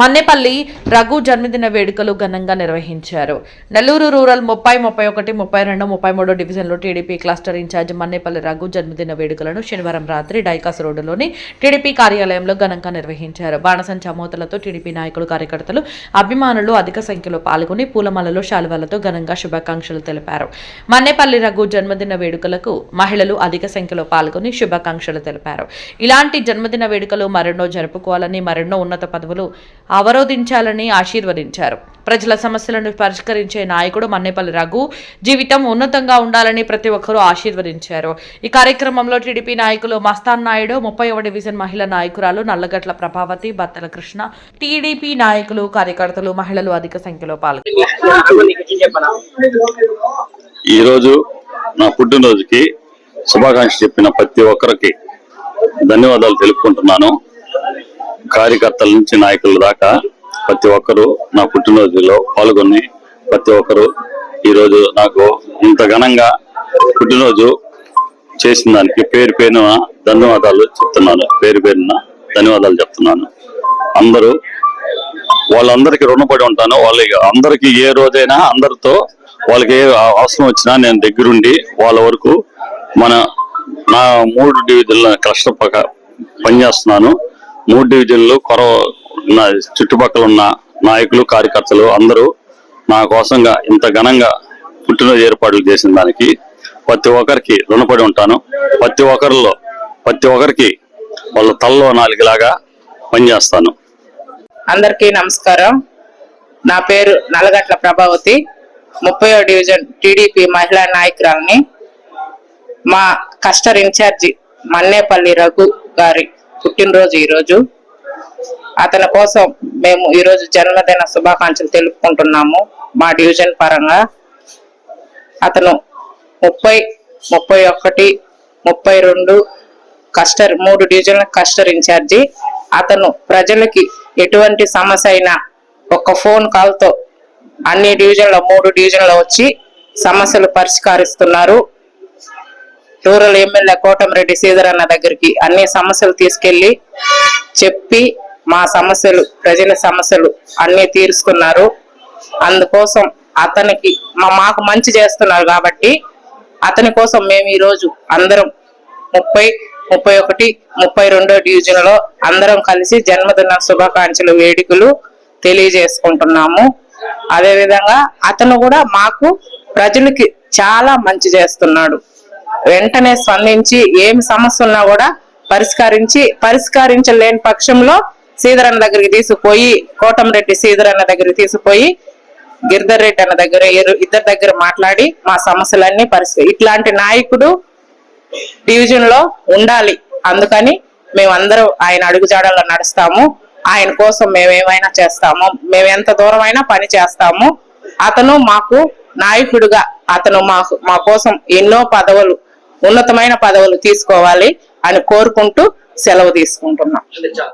మన్నేపల్లి రఘు జన్మదిన వేడుకలు ఘనంగా నిర్వహించారు. నెల్లూరు రూరల్ ముప్పై ముప్పై ఒకటి ముప్పై రెండు ముప్పై మూడో డివిజన్లో TDP cluster incharge Mannepalli Raghu జన్మదిన వేడుకలను శనివారం రాత్రి డైకాస్ రోడ్డులోని టీడీపీ కార్యాలయంలో ఘనంగా నిర్వహించారు. బాణసంచా మూతలతో టీడీపీ నాయకులు కార్యకర్తలు అభిమానులు అధిక సంఖ్యలో పాల్గొని పూలమాలలు శాలువాలతో ఘనంగా శుభాకాంక్షలు తెలిపారు. మన్నేపల్లి రఘు జన్మదిన వేడుకలకు మహిళలు అధిక సంఖ్యలో పాల్గొని శుభాకాంక్షలు తెలిపారు. ఇలాంటి జన్మదిన వేడుకలు మరెన్నో జరుపుకోవాలని మరెన్నో ఉన్నత పదవులు అవరోధించాలని ఆశీర్వదించారు. ప్రజల సమస్యలను పరిష్కరించే నాయకుడు మన్నేపల్లి రఘు జీవితం ఉన్నతంగా ఉండాలని ప్రతి ఒక్కరూ ఆశీర్వదించారు. ఈ కార్యక్రమంలో టీడీపీ నాయకులు మస్తాన్ నాయుడు ముప్పై డివిజన్ మహిళా నాయకురాలు నల్లగట్ల ప్రభావతి బత్తల కృష్ణ టీడీపీ నాయకులు కార్యకర్తలు మహిళలు అధిక సంఖ్యలో పాల్గొన్నారు. ఈరోజు నా పుట్టినరోజుకి శుభాకాంక్ష చెప్పిన ప్రతి ఒక్కరికి ధన్యవాదాలు తెలుపుకుంటున్నాను. కార్యకర్తల నుంచి నాయకుల దాకా ప్రతి ఒక్కరు నా పుట్టినరోజులో పాల్గొని ప్రతి ఒక్కరు ఈరోజు నాకు ఇంత ఘనంగా పుట్టినరోజు చేసిన దానికి పేరు పేరున ధన్యవాదాలు చెప్తున్నాను. పేరు పేరున ధన్యవాదాలు చెప్తున్నాను. అందరూ వాళ్ళందరికీ రుణపడి ఉంటాను. వాళ్ళ అందరికి ఏ రోజైనా అందరితో వాళ్ళకి ఏ అవసరం వచ్చినా నేను దగ్గరుండి వాళ్ళ వరకు మన నా మూడు డివిజన్ల కష్టపక పనిచేస్తున్నాను. మూడు డివిజన్లు కొర చుట్టుపక్కల ఉన్న నాయకులు కార్యకర్తలు అందరూ నా కోసంగా ఇంత ఘనంగా పుట్టినరోజు ఏర్పాట్లు చేసిన దానికి ప్రతి ఒక్కరికి రుణపడి ఉంటాను. ప్రతి ఒక్కరిలో ప్రతి ఒక్కరికి వాళ్ళ తల్లో నాలుగులాగా పనిచేస్తాను. అందరికీ నమస్కారం. నా పేరు నల్లగట్ల ప్రభావతి. ముప్పై డివిజన్ టీడీపీ మహిళా నాయకురాలని మా కస్టర్ ఇన్ఛార్జి మన్నేపల్లి రఘు గారి పుట్టినరోజు ఈరోజు. అతని కోసం మేము ఈరోజు జన్మదిన శుభాకాంక్షలు తెలుపుకుంటున్నాము మా డివిజన్ పరంగా. అతను ముప్పై ముప్పై ఒకటి ముప్పై రెండు కస్టర్ మూడు డివిజన్ల కస్టర్ ఇన్ఛార్జి అతను ప్రజలకి ఎటువంటి సమస్య అయినా ఒక ఫోన్ కాల్తో అన్ని డివిజన్ల మూడు డివిజన్ల వచ్చి సమస్యలు పరిష్కరిస్తున్నారు. రూరల్ ఎమ్మెల్యే కోటమిరెడ్డి శ్రీధర్ అన్న దగ్గరికి అన్ని సమస్యలు తీసుకెళ్ళి చెప్పి మా సమస్యలు ప్రజల సమస్యలు అన్ని తీరుస్తున్నారు. అందుకోసం అతనికి మా మాకు మంచి చేస్తున్నారు కాబట్టి అతని కోసం మేము ఈరోజు అందరం ముప్పై ముప్పై ఒకటి ముప్పై రెండో డివిజన్లో అందరం కలిసి జన్మదిన శుభాకాంక్షలు వేడుకలు తెలియజేసుకుంటున్నాము. అదేవిధంగా అతను కూడా మాకు ప్రజలకి చాలా మంచి చేస్తున్నాడు. వెంటనే స్పందించి ఏమి సమస్య ఉన్నా కూడా పరిష్కరించి పరిష్కరించలేని పక్షంలో శ్రీధరన్న దగ్గరికి తీసుకుపోయి కోటంరెడ్డి శ్రీధరన్న దగ్గరికి తీసుకుపోయి గిరిధర్ రెడ్డి అన్న దగ్గర ఇద్దరి దగ్గర మాట్లాడి మా సమస్యలన్నీ పరిస్థితి ఇట్లాంటి నాయకుడు డివిజన్లో ఉండాలి. అందుకని మేమందరం ఆయన అడుగుజాడల్లో నడుస్తాము. ఆయన కోసం మేమేమైనా చేస్తాము. మేము ఎంత దూరమైనా పని చేస్తాము. అతను మాకు నాయకుడిగా అతను మాకు మా కోసం ఎన్నో పదవులు ఉన్నతమైన పదవులు తీసుకోవాలి అని కోరుకుంటూ సెలవు తీసుకుంటున్నాం.